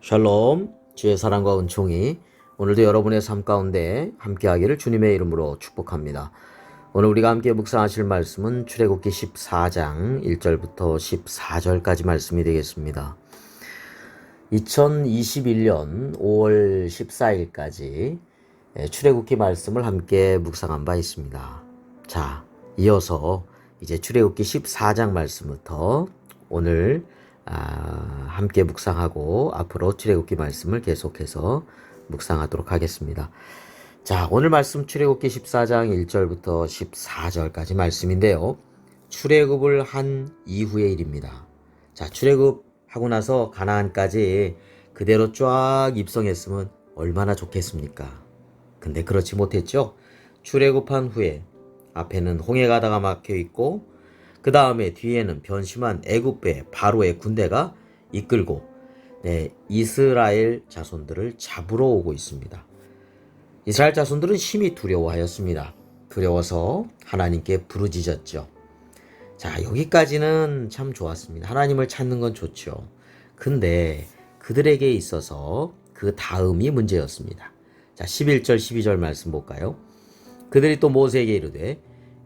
샬롬, 주의 사랑과 은총이 오늘도 여러분의 삶 가운데 함께하기를 주님의 이름으로 축복합니다. 오늘 우리가 함께 묵상하실 말씀은 출애굽기 14장 1절부터 14절까지 말씀이 되겠습니다. 2021년 5월 14일까지 출애굽기 말씀을 함께 묵상한 바 있습니다. 자, 이어서 이제 출애굽기 14장 말씀부터 오늘 아, 함께 묵상하고 앞으로 출애굽기 말씀을 계속해서 묵상하도록 하겠습니다. 자, 오늘 말씀 출애굽기 14장 1절부터 14절까지 말씀인데요. 출애굽을 한 이후의 일입니다. 자, 출애굽 하고 나서 가나안까지 그대로 쫙 입성했으면 얼마나 좋겠습니까? 근데 그렇지 못했죠. 출애굽한 후에 앞에는 홍해 가다가 막혀 있고 그 다음에 뒤에는 변심한 애굽배 바로의 군대가 이끌고 네, 이스라엘 자손들을 잡으러 오고 있습니다. 이스라엘 자손들은 심히 두려워하였습니다. 두려워서 하나님께 부르짖었죠. 자, 여기까지는 참 좋았습니다. 하나님을 찾는 건 좋죠. 근데 그들에게 있어서 그 다음이 문제였습니다. 자, 11절, 12절 말씀 볼까요? 그들이 또 모세에게 이르되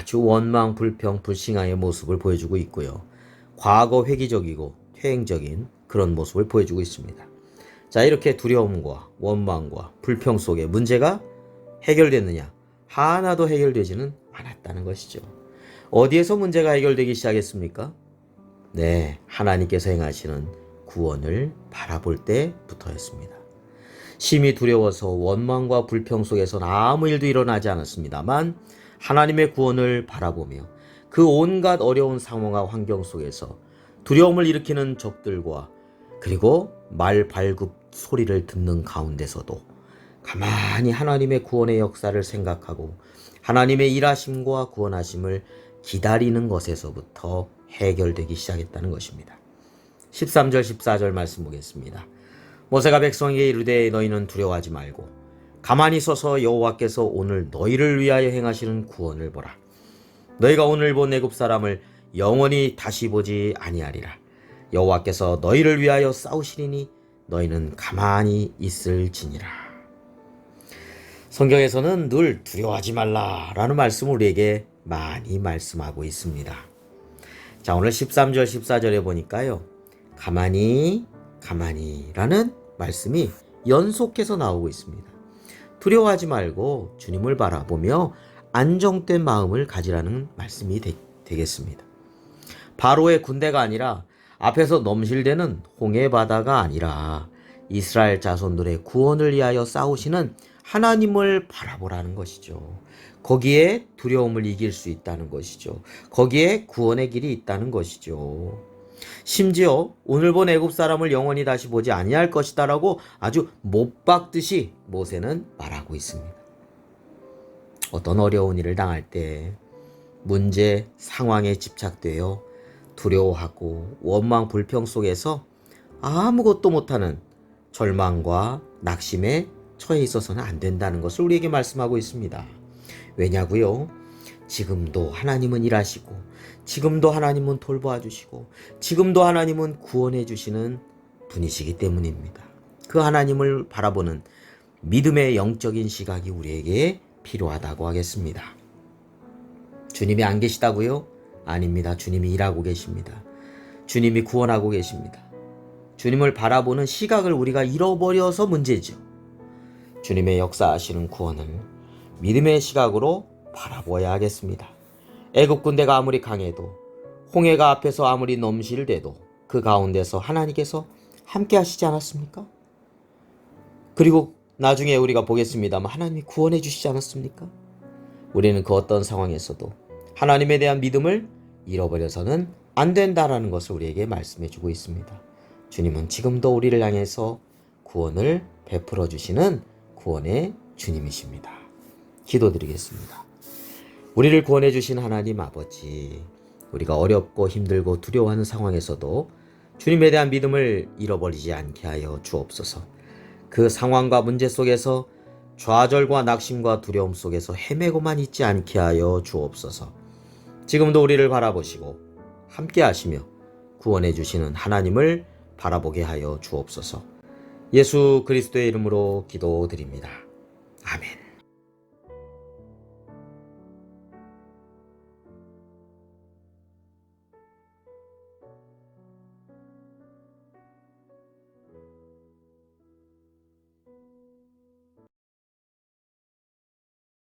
아주 원망, 불평, 불신앙의 모습을 보여주고 있고요. 과거 회기적이고 퇴행적인 그런 모습을 보여주고 있습니다. 자, 이렇게 두려움과 원망과 불평 속에 문제가 해결됐느냐? 하나도 해결되지는 않았다는 것이죠. 어디에서 문제가 해결되기 시작했습니까? 네, 하나님께서 행하시는 구원을 바라볼 때부터였습니다. 심히 두려워서 원망과 불평 속에서는 아무 일도 일어나지 않았습니다만 하나님의 구원을 바라보며 그 온갖 어려운 상황과 환경 속에서 두려움을 일으키는 적들과 그리고 말 발굽 소리를 듣는 가운데서도 가만히 하나님의 구원의 역사를 생각하고 하나님의 일하심과 구원하심을 기다리는 것에서부터 해결되기 시작했다는 것입니다. 13절 14절 말씀 보겠습니다. 모세가 백성에게 이르되 너희는 두려워하지 말고 가만히 서서 여호와께서 오늘 너희를 위하여 행하시는 구원을 보라. 너희가 오늘 본 애굽 사람을 영원히 다시 보지 아니하리라. 여호와께서 너희를 위하여 싸우시리니 너희는 가만히 있을지니라. 성경에서는 늘 두려워하지 말라라는 말씀을 우리에게 많이 말씀하고 있습니다. 자, 오늘 13절 14절에 보니까요. 가만히 가만히라는 말씀이 연속해서 나오고 있습니다. 두려워하지 말고 주님을 바라보며 안정된 마음을 가지라는 말씀이 되, 겠습니다 바로의 군대가 아니라 앞에서 넘실대는 홍해 바다가 아니라 이스라엘 자손들의 구원을 위하여 싸우시는 하나님을 바라보라는 것이죠. 거기에 두려움을 이길 수 있다는 것이죠. 거기에 구원의 길이 있다는 것이죠. 심지어 오늘 본 애굽 사람을 영원히 다시 보지 아니할 것이다라고 아주 못 박듯이 모세는 말하고 있습니다. 어떤 어려운 일을 당할 때 문제 상황에 집착되어 두려워하고 원망 불평 속에서 아무것도 못하는 절망과 낙심에 처해 있어서는 안 된다는 것을 우리에게 말씀하고 있습니다. 왜냐고요? 지금도 하나님은 일하시고 지금도 하나님은 돌보아 주시고 지금도 하나님은 구원해 주시는 분이시기 때문입니다. 그 하나님을 바라보는 믿음의 영적인 시각이 우리에게 필요하다고 하겠습니다. 주님이 안 계시다고요? 아닙니다. 주님이 일하고 계십니다. 주님이 구원하고 계십니다. 주님을 바라보는 시각을 우리가 잃어버려서 문제죠. 주님의 역사하시는 구원을 믿음의 시각으로 바라보아야 하겠습니다. 애굽 군대가 아무리 강해도 홍해가 앞에서 아무리 넘실대도 그 가운데서 하나님께서 함께 하시지 않았습니까? 그리고 나중에 우리가 보겠습니다만 하나님이 구원해 주시지 않았습니까? 우리는 그 어떤 상황에서도 하나님에 대한 믿음을 잃어버려서는 안 된다라는 것을 우리에게 말씀해 주고 있습니다. 주님은 지금도 우리를 향해서 구원을 베풀어 주시는 구원의 주님이십니다. 기도드리겠습니다. 우리를 구원해 주신 하나님 아버지, 우리가 어렵고 힘들고 두려워하는 상황에서도 주님에 대한 믿음을 잃어버리지 않게 하여 주옵소서. 그 상황과 문제 속에서 좌절과 낙심과 두려움 속에서 헤매고만 있지 않게 하여 주옵소서. 지금도 우리를 바라보시고 함께 하시며 구원해 주시는 하나님을 바라보게 하여 주옵소서. 예수 그리스도의 이름으로 기도드립니다. 아멘.